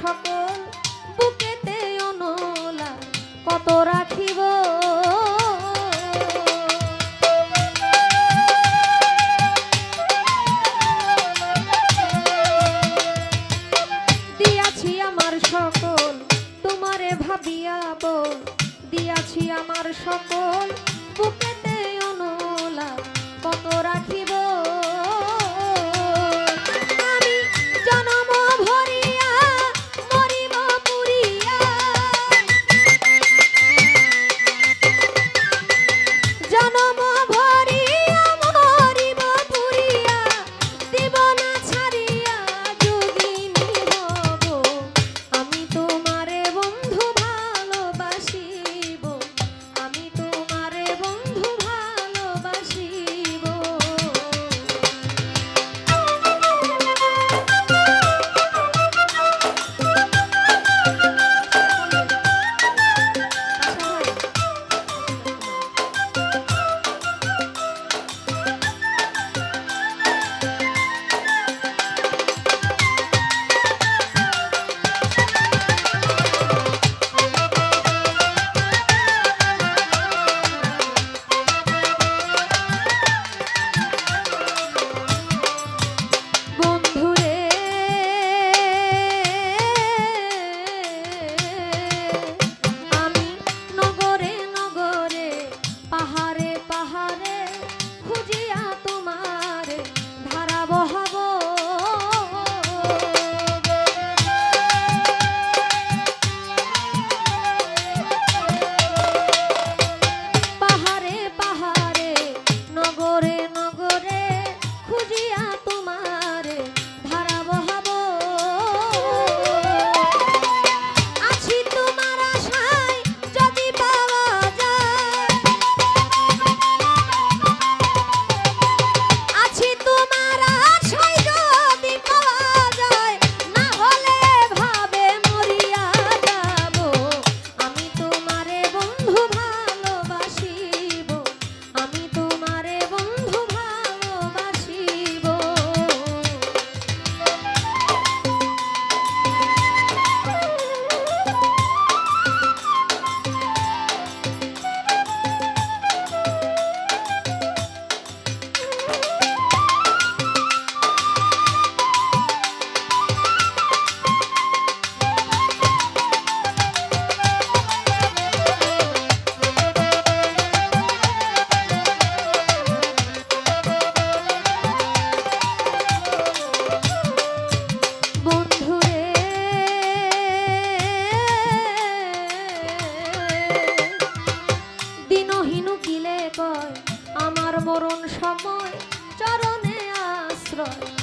সকল বুকেতে অনলা কত রাখিব? দিয়াছি আমার সকল, তোমারে ভাবিয়া বল। দিয়াছি আমার সকল রাখি Let's.